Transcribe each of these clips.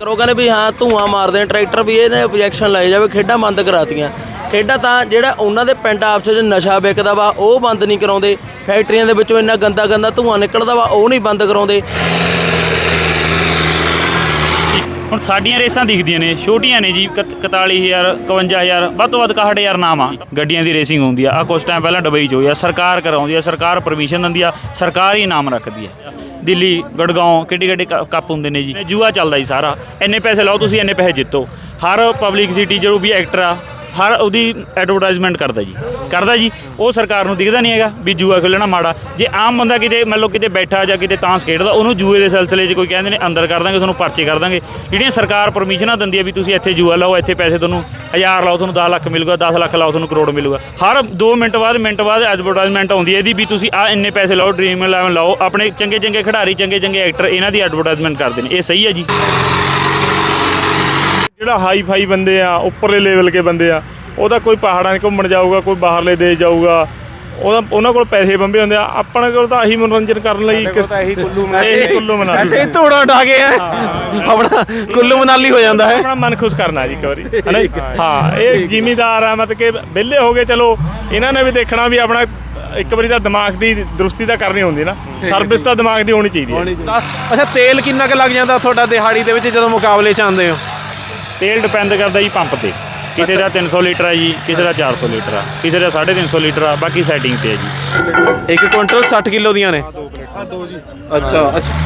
ਕਰੋ ਕਹਿੰਦੇ ਵੀ ਹਾਂ ਧੂਆਂ ਮਾਰਦੇ ਨੇ, ਟਰੈਕਟਰ ਵੀ ਇਹਨੇ objection ਲਾਏ ਜਾਵੇ, ਖੇਡਾਂ ਬੰਦ ਕਰਾਤੀਆਂ। ਖੇਡਾਂ ਤਾਂ ਜਿਹੜਾ ਉਹਨਾਂ ਦੇ ਪਿੰਡ ਆਪਸ ਵਿੱਚ ਨਸ਼ਾ ਵਿਕਦਾ ਵਾ, ਉਹ ਬੰਦ ਨਹੀਂ ਕਰਾਉਂਦੇ। ਫੈਕਟਰੀਆਂ ਦੇ ਵਿੱਚੋਂ ਇੰਨਾ ਗੰਦਾ ਗੰਦਾ ਧੂਆਂ ਨਿਕਲਦਾ ਵਾ, ਉਹ ਨਹੀਂ ਬੰਦ ਕਰਾਉਂਦੇ। ਹੁਣ ਸਾਡੀਆਂ ਰੇਸਾਂ ਦਿਖਦੀਆਂ ਨੇ, ਛੋਟੀਆਂ ਨੇ ਜੀ 41000 51000 ਵੱਧ ਤੋਂ ਵੱਧ 61000 ਨਾਮ ਆ। ਗੱਡੀਆਂ ਦੀ ਰੇਸਿੰਗ ਹੁੰਦੀ ਆ ਆ ਕੁਝ ਟਾਈਮ ਪਹਿਲਾਂ ਦੁਬਈ 'ਚ ਹੋਈ ਆ, ਸਰਕਾਰ ਕਰਾਉਂਦੀ ਆ, ਸਰਕਾਰ ਪਰਮਿਸ਼ਨ ਦਿੰਦੀ ਆ, ਸਰਕਾਰ ਹੀ ਨਾਮ ਰੱਖਦੀ ਆ। ਦਿੱਲੀ ਗੜਗਾਉਂ ਕਿੱਡੇ ਕਿੱਡੇ ਕੱਪ ਹੁੰਦੇ ਨੇ ਜੀ। ਜੂਆ ਚੱਲਦਾ ਜੀ ਸਾਰਾ। ਇੰਨੇ ਪੈਸੇ ਲਾਓ ਤੁਸੀਂ, ਇੰਨੇ ਪੈਸੇ ਜਿੱਤੋ। ਹਰ ਪਬਲਿਕ ਸਿਟੀ ਜਦੋਂ ਵੀ ਐਕਟਰ ਆ ਹਰ ਉਹਦੀ ਐਡਵਰਟਾਈਜ਼ਮੈਂਟ ਕਰਦਾ ਜੀ। ਕਰਦਾ ਜੀ, ਉਹ ਸਰਕਾਰ ਨੂੰ ਦਿਖਦਾ ਨਹੀਂ ਹੈਗਾ ਵੀ ਜੂਆ ਖੇਲਣਾ ਮਾੜਾ। ਜੇ ਆਮ ਬੰਦਾ ਕਿਤੇ, ਮੰਨ ਲਓ ਕਿਤੇ ਬੈਠਾ ਜਾਂ ਕਿਤੇ ਤਾਂਸ ਖੇਡਦਾ, ਉਹਨੂੰ ਜੂਏ ਦੇ ਸਿਲਸਿਲੇ 'ਚ ਕੋਈ ਕਹਿੰਦੇ ਨੇ ਅੰਦਰ ਕਰ ਦਾਂਗੇ, ਤੁਹਾਨੂੰ ਪਰਚੇ ਕਰ ਦਾਂਗੇ। ਜਿਹੜੀਆਂ ਸਰਕਾਰ ਪਰਮਿਸ਼ਨਾਂ ਦਿੰਦੀ ਹੈ ਵੀ ਤੁਸੀਂ ਇੱਥੇ ਜੂਆ ਲਾਓ, ਇੱਥੇ ਪੈਸੇ ਤੁਹਾਨੂੰ 1000 ਲਾਓ, ਤੁਹਾਨੂੰ 10 ਲੱਖ ਮਿਲੂਗਾ 10 ਲੱਖ ਲਾਓ, ਤੁਹਾਨੂੰ ਕਰੋੜ ਮਿਲੂਗਾ। ਹਰ 2 ਮਿੰਟ ਬਾਅਦ ਮਿੰਟ ਬਾਅਦ ਐਡਵਰਟਾਈਜ਼ਮੈਂਟ ਆਉਂਦੀ ਹੈ ਇਹਦੀ ਵੀ ਤੁਸੀਂ ਆ ਇੰਨੇ ਪੈਸੇ ਲਾਓ ਡ੍ਰੀਮ 11 ਲਾਓ, ਆਪਣੇ ਚੰਗੇ ਚੰਗੇ ਖਿਡਾਰੀ ਚੰਗੇ ਚੰਗੇ ਐਕਟਰ ਇਹਨਾਂ ਦੀ ਐਡਵਰਟਾਈਜ਼ਮੈਂਟ ਕਰਦੇ ਨੇ। ਇਹ ਸਹੀ ਹੈ ਜੀ। ਜਿਹੜਾ ਹਾਈ ਫਾਈ ਬੰਦੇ ਆ ਉੱਪਰਲੇ ਲੈਵਲ ਕੇ ਬੰਦੇ ਆ ਉਹਦਾ ਕੋਈ ਪਹਾੜਾਂ 'ਚ ਘੁੰਮਣ ਜਾਊਗਾ ਕੋਈ ਬਾਹਰਲੇ ਦੇਸ਼ ਜਾਊਗਾ ਉਹਦਾ ਉਹਨਾਂ ਕੋਲ ਪੈਸੇ ਬੰਬੇ ਹੁੰਦੇ ਆ ਆਪਣੇ ਕੋਲ ਤਾਂ ਆਹੀ ਮਨੋਰੰਜਨ ਕਰਨ ਲਈ ਇੱਕ ਇਹੀ ਕੁੱਲੂ ਮਨਾਲੀ ਇਹੀ ਕੁੱਲੂ ਮਨਾਲੀ। ਇੱਥੇ ਹੀ ਧੂੜਾ ਉਡਾ ਕੇ ਹੈ। ਆਪਣਾ ਕੁੱਲੂ ਮਨਾਲੀ ਹੋ ਜਾਂਦਾ ਹੈ। ਆਪਣਾ ਮਨ ਖੁਸ਼ ਕਰਨਾ ਜੀ ਇੱਕ ਵਾਰੀ ਹਨਾ? ਹਾਂ ਇਹ ਜ਼ਿਮੀਦਾਰ ਆ ਮਤਲਬ ਕਿ ਵਿਹਲੇ ਹੋ ਗਏ ਚਲੋ ਇਹਨਾਂ ਨੇ ਵੀ ਦੇਖਣਾ ਵੀ ਆਪਣਾ ਇੱਕ ਵਾਰੀ ਤਾਂ ਦਿਮਾਗ ਦੀ ਦਰੁਸਤੀ ਤਾਂ ਕਰਨੀ ਹੁੰਦੀ ਨਾ ਸਰਵਿਸ ਤਾਂ ਦਿਮਾਗ ਦੀ ਹੋਣੀ ਚਾਹੀਦੀ ਹੈ। ਤਾਂ ਅੱਛਾ ਤੇਲ ਕਿੰਨਾ ਕੁ ਲੱਗ ਜਾਂਦਾ ਤੁਹਾਡਾ ਦਿਹਾੜੀ ਦੇ ਵਿੱਚ ਜਦੋਂ ਮੁਕਾਬਲੇ 'ਚ ਆਉਂਦੇ ਹੋ? ਤੇਲ ਡਿਪੈਂਡ ਕਰਦਾ ਜੀ ਪੰਪ ਤੇ। ਕਿਸੇ ਦਾ 300 ਲੀਟਰ ਆ ਜੀ ਕਿਸੇ ਦਾ 400 ਲੀਟਰ ਆ ਕਿਸੇ ਦਾ 350 ਲੀਟਰ ਆ ਬਾਕੀ ਸੈਟਿੰਗ ਤੇ ਆ ਜੀ। ਇੱਕ ਕੁਇੰਟਲ 60 ਕਿਲੋ ਦੀਆਂ ਨੇ? ਅੱਛਾ ਅੱਛਾ।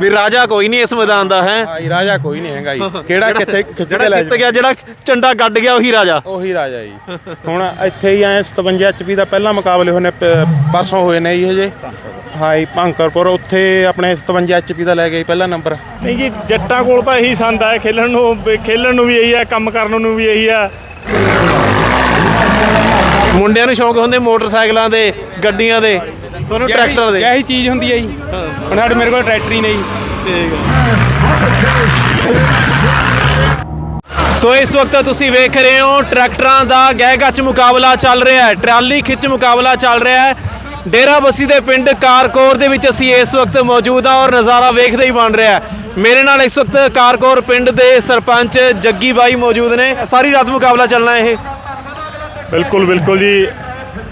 ਵੀ ਰਾਜਾ ਕੋਈ ਨਹੀਂ ਇਸ ਮੈਦਾਨ ਦਾ ਹੈ? ਭਾਈ ਰਾਜਾ ਕੋਈ ਨਹੀਂ ਹੈਗਾ ਜੀ। ਕਿਹੜਾ ਕਿੱਥੇ ਜਿਹੜਾ ਲੈ ਜਿੱਤ ਗਿਆ ਜਿਹੜਾ ਝੰਡਾ ਗੱਡ ਗਿਆ ਉਹੀ ਰਾਜਾ। ਉਹੀ ਰਾਜਾ ਜੀ। ਹੁਣ ਇੱਥੇ ਹੀ ਆਏ 57 ਐਚਪੀ ਦਾ ਪਹਿਲਾ ਮੁਕਾਬਲੇ ਹੋਣੇ ਪਰਸੋਂ ਹੋਏ ਨੇ ਜੀ ਹਜੇ। ਹਾਈ ਭੰਕਰਪੁਰ ਉੱਥੇ ਆਪਣੇ 57 ਐਚਪੀ ਦਾ ਲੈ ਗਏ ਪਹਿਲਾ ਨੰਬਰ ਨਹੀਂ ਜੀ ਜੱਟਾਂ ਕੋਲ ਤਾਂ ਇਹੀ ਸੰਦ ਆ ਖੇਲਣ ਨੂੰ ਖੇਲਣ ਨੂੰ ਵੀ ਇਹੀ ਆ ਕੰਮ ਕਰਨ ਨੂੰ ਵੀ ਇਹੀ ਆ। ਮੁੰਡਿਆਂ ਨੂੰ ਸ਼ੌਂਕ ਹੁੰਦੇ ਮੋਟਰਸਾਈਕਲਾਂ ਦੇ ਗੱਡੀਆਂ ਦੇ ਤੁਹਾਨੂੰ ਟਰੈਕਟਰ ਦੇ। ਇਹੀ ਚੀਜ਼ ਹੁੰਦੀ ਹੈ ਜੀ। ਹੁਣ ਸਾਡੇ ਮੇਰੇ ਕੋਲ ਟਰੈਕਟਰ ਹੀ ਨਹੀਂ। ਸੋ ਇਸ ਵਕਤ ਤੁਸੀਂ ਵੇਖ ਰਹੇ ਹੋ ਟਰੈਕਟਰਾਂ ਦਾ ਗਹਿ ਗੱਚ ਮੁਕਾਬਲਾ ਚੱਲ ਰਿਹਾ ਹੈ ਟਰਾਲੀ ਖਿੱਚ ਮੁਕਾਬਲਾ ਚੱਲ ਰਿਹਾ ਹੈ। ਡੇਰਾਬੱਸੀ ਦੇ ਪਿੰਡ ਕਾਰਕੌਰ ਦੇ ਵਿੱਚ ਅਸੀਂ ਇਸ ਵਕਤ ਮੌਜੂਦ ਹਾਂ ਔਰ ਨਜ਼ਾਰਾ ਵੇਖਦੇ ਹੀ ਬਣ ਰਿਹਾ ਮੇਰੇ ਨਾਲ ਇਸ ਵਕਤ ਕਾਰਕੌਰ ਪਿੰਡ ਦੇ ਸਰਪੰਚ ਜੱਗੀ ਬਾਈ ਮੌਜੂਦ ਨੇ। ਸਾਰੀ ਰਾਤ ਮੁਕਾਬਲਾ ਚੱਲਣਾ ਇਹ? ਬਿਲਕੁਲ ਬਿਲਕੁਲ ਜੀ।